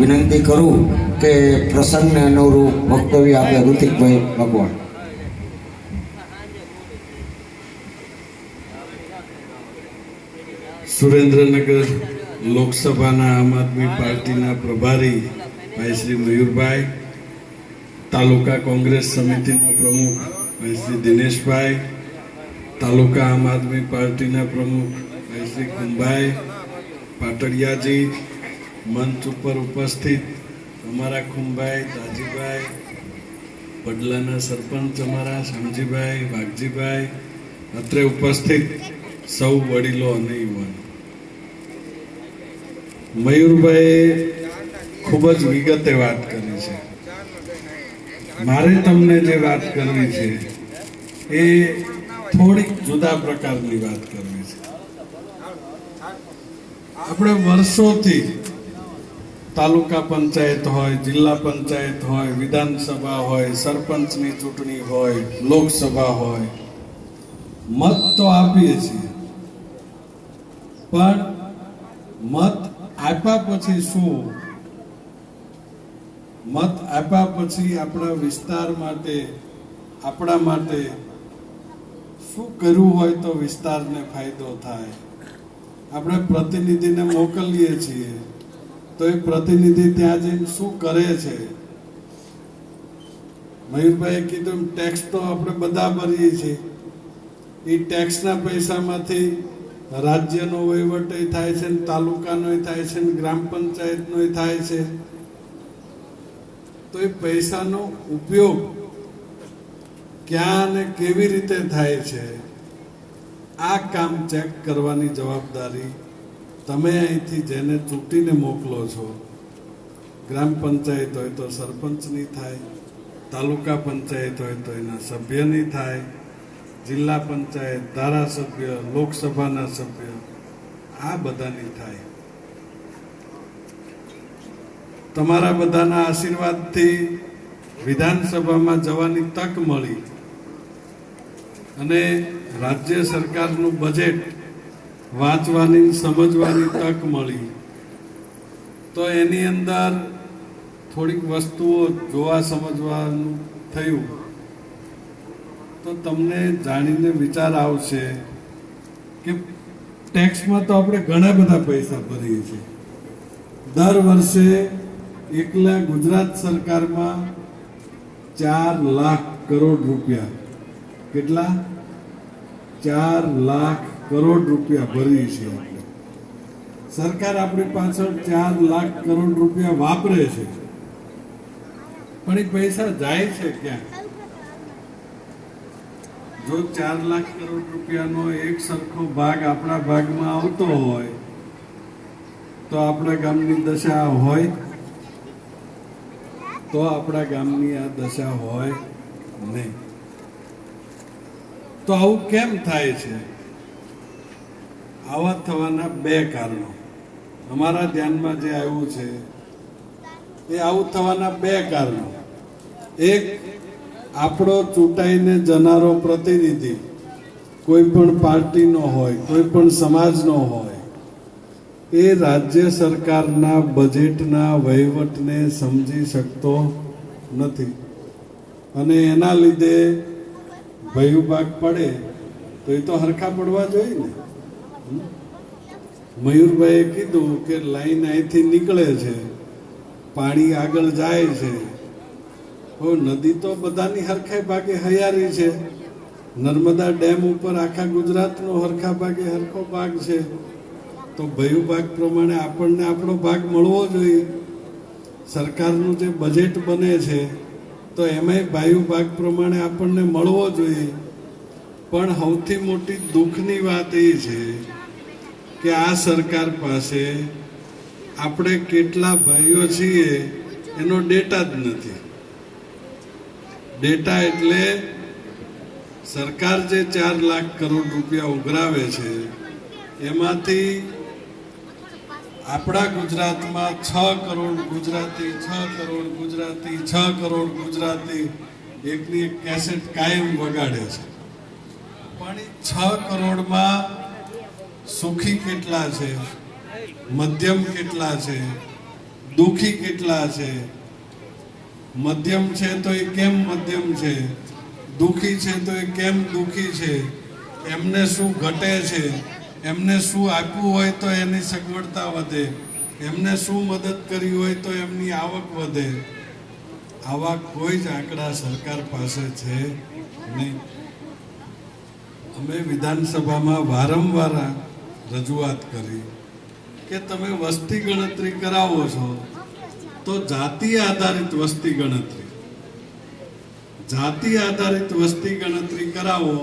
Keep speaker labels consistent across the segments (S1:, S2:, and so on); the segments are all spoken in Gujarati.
S1: વિનંતી કરું કે પ્રસંગને અનુરૂપ વક્તવ્ય આપે ઋતિકભાઈ ભગવાન.
S2: સુરેન્દ્રનગર લોકસભાના આમ આદમી પાર્ટીના પ્રભારી ભાઈ શ્રી મયુરભાઈ, તાલુકા કોંગ્રેસ સમિતિના પ્રમુખ ભાઈ શ્રી દિનેશભાઈ, તાલુકા આમ આદમી પાર્ટીના પ્રમુખ ભાઈ શ્રી કુંભાઈ પાટડિયાજી મંચ ઉપર ઉપસ્થિત અમારા ખુંભાઈ, દાજીભાઈ પડલાના સરપંચ અમારા શામજીભાઈ વાઘજીભાઈ, અત્રે ઉપસ્થિત સૌ વડીલો અને યુવાનો. મયુરભાઈએ ખૂબ જ વિગતે વાત કરી છે. મારે તમને જે વાત કરવી છે, એ થોડીક જુદા પ્રકારની વાત કરવી છે. આપણે વર્ષોથી તાલુકા પંચાયત હોય, જિલ્લા પંચાયત હોય, વિધાનસભા હોય, સરપંચની ચૂંટણી હોય, લોકસભા હોય, મત તો આપીએ છીએ. પણ મત આપ્યા પછી શું? મત આપ્યા પછી આપણા વિસ્તાર માટે, આપણા માટે શું કરવું હોય તો વિસ્તારને ફાયદો થાય? આપણે પ્રતિનિધિને મોકલીએ છીએ. તો એ પ્રતિનિધિ ત્યાં જઈને શું કરે છે? મયુરભાઈએ કીધું ટેક્સ તો આપણે બધા ભરીએ છીએ. એ ટેક્સના પૈસામાંથી રાજ્યનો વહીવટ થાય છે ને તાલુકાનો થાય છે ને ગ્રામ પંચાયતનો થાય છે. તો એ પૈસાનો ઉપયોગ ક્યાં અને કેવી રીતે થાય છે? આ કામ ચેક કરવાની જવાબદારી તમે અહીંથી જેને ચૂંટીને મોકલો છો, ગ્રામ પંચાયત હોય તો સરપંચની થાય, તાલુકા પંચાયત હોય તો એના સભ્યની થાય, જિલ્લા પંચાયત, ધારાસભ્ય, લોકસભાના સભ્ય, આ બધાની થાય. તમારા બધાના આશીર્વાદથી વિધાનસભામાં જવાની તક મળી અને રાજ્ય સરકારનું બજેટ વાંચવાની, સમજવાની તક મળી. તો એની અંદર થોડીક વસ્તુઓ જોવા, સમજવાનું થયું. તો તમને જાણીને વિચાર આવશે કે ટેક્સમાં તો આપણે ઘણા બધા પૈસા ભરીએ છીએ. દર વર્ષે એકલા ગુજરાત સરકારમાં ચાર લાખ કરોડ રૂપિયા. કેટલા? ચાર લાખ કરોડ રૂપિયા ભરીએ છીએ આપણે. સરકાર આપણી પાછળ ચાર લાખ કરોડ રૂપિયા વાપરે છે. પણ એ પૈસા જાય છે ક્યાં? જો ચાર લાખ કરોડ રૂપિયાનો એક સરખો ભાગ આપણા ભાગમાં આવતો હોય, તો આપણા ગામની દશા હોય? તો આપણા ગામની આ દશા હોય નહીં. તો આવું કેમ થાય છે? આવા થવાના બે કારણો. અમારા ધ્યાનમાં જે આવ્યું છે, એ આવું થવાના બે કારણો. એક, આપણો ચૂંટાઈને જનારો પ્રતિનિધિ, કોઈ પણ પાર્ટીનો હોય, કોઈ પણ સમાજનો હોય, એ રાજ્ય સરકારના બજેટના વહીવટને સમજી શકતો નથી. અને એના લીધે ભયુભાગ પડે, તો એ તો હરખા પડવા જોઈએ ને? મયુરભાઈએ કીધું કે લાઈન અહીંથી નીકળે છે, પાણી આગળ જાય છે. હવે નદી તો બધાની હરખાઈ ભાગે હૈયારી છે. નર્મદા ડેમ ઉપર આખા ગુજરાતનો હરખા ભાગે હરખો ભાગ છે. તો ભયું ભાગ પ્રમાણે આપણને આપણો ભાગ મળવો જોઈએ. સરકારનું જે બજેટ બને છે, તો એમાંય ભાયુ ભાગ પ્રમાણે આપણને મળવો જોઈએ. પણ સૌથી મોટી દુઃખની વાત એ છે કે આ સરકાર પાસે આપણે કેટલા ભાઈઓ છીએ, એનો ડેટા જ નથી. ડેટા એટલે સરકાર જે ચાર લાખ કરોડ રૂપિયા ઉઘરાવે છે, એમાંથી આપણા ગુજરાતમાં છ કરોડ ગુજરાતી, છ કરોડ ગુજરાતી, છ કરોડ ગુજરાતી એકની એક કેસેટ કાયમ વગાડે છે. પણ છ કરોડમાં સુખી કેટલા છે? મધ્યમ કેટલા છે? દુખી કેટલા છે? મધ્યમ છે તો એ કેમ મધ્યમ છે? દુખી છે તો એ કેમ દુખી છે? એમને શું ઘટે છે? એમને શું આપ્યું હોય તો એની સગવડતા વધે. એમને શું મદદ કરી હોય તો એમની આવક વધે. આવા કોઈ જ આંકડા સરકાર પાસે છે નહીં. અમે વિધાનસભામાં વારંવાર રજૂઆત કરી કે તમે વસ્તી ગણતરી કરાવો છો, તો જાતિ આધારિત વસ્તી ગણતરી. જાતિ આધારિત વસ્તી ગણતરી કરાવો,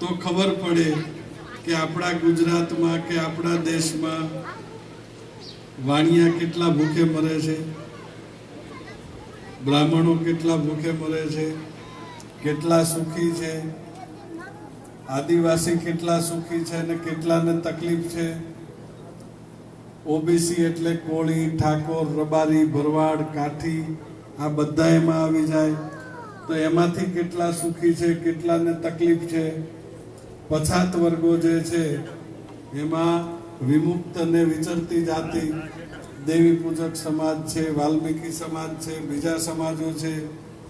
S2: તો ખબર પડે કે આપણા ગુજરાતમાં કે આપણા દેશમાં વાણિયા કેટલા ભૂખે મરે છે, બ્રાહ્મણો કેટલા ભૂખે મરે છે, કેટલા સુખી છે આદિવાસી કેટલા સુખી છે અને કેટલાને તકલીફ છે? ઓબીસી એટલે કોળી, ઠાકોર, રબારી, ભરવાડ, કાઠી, આ બધા એમાં આવી જાય. તો એમાંથી કેટલા સુખી છે, કેટલાને તકલીફ છે? પછાત વર્ગો જે છે, એમાં વિમુક્ત અને વિચરતી જાતિ, દેવી પૂજક સમાજ છે, વાલ્મીકી સમાજ છે, બીજા સમાજો છે,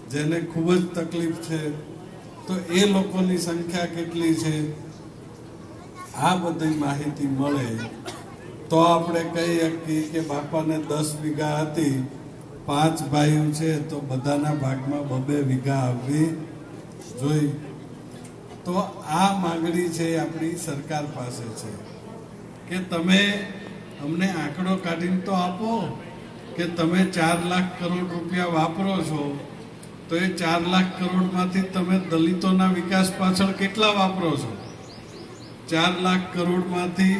S2: જેને ખૂબ જ તકલીફ છે. તો એ લોકોની સંખ્યા કેટલી છે? આ બધી માહિતી મળે તો આપણે કહી શકીએ કે બાપાને દસ વીઘા હતી, પાંચ ભાઈઓ છે તો બધાના ભાગમાં બબે વીઘા આવવી જોઈ. તો આ માંગણી છે આપણી સરકાર પાસે છે કે તમે અમને આંકડો કાઢીને તો આપો કે તમે ચાર લાખ કરોડ રૂપિયા વાપરો છો તો એ ચાર લાખ કરોડમાંથી તમે દલિતોના વિકાસ પાછળ કેટલા વાપરો છો? ચાર લાખ કરોડમાંથી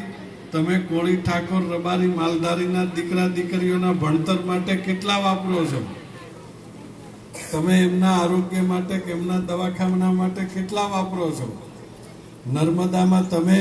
S2: તમે કોળી ઠાકોર રબારી માલધારીના દીકરા દીકરીઓના ભણતર માટે કેટલા વાપરો છો? તમે એમના આરોગ્ય માટે કે એમના દવાખાના માટે કેટલા વાપરો છો? નર્મદામાં તમે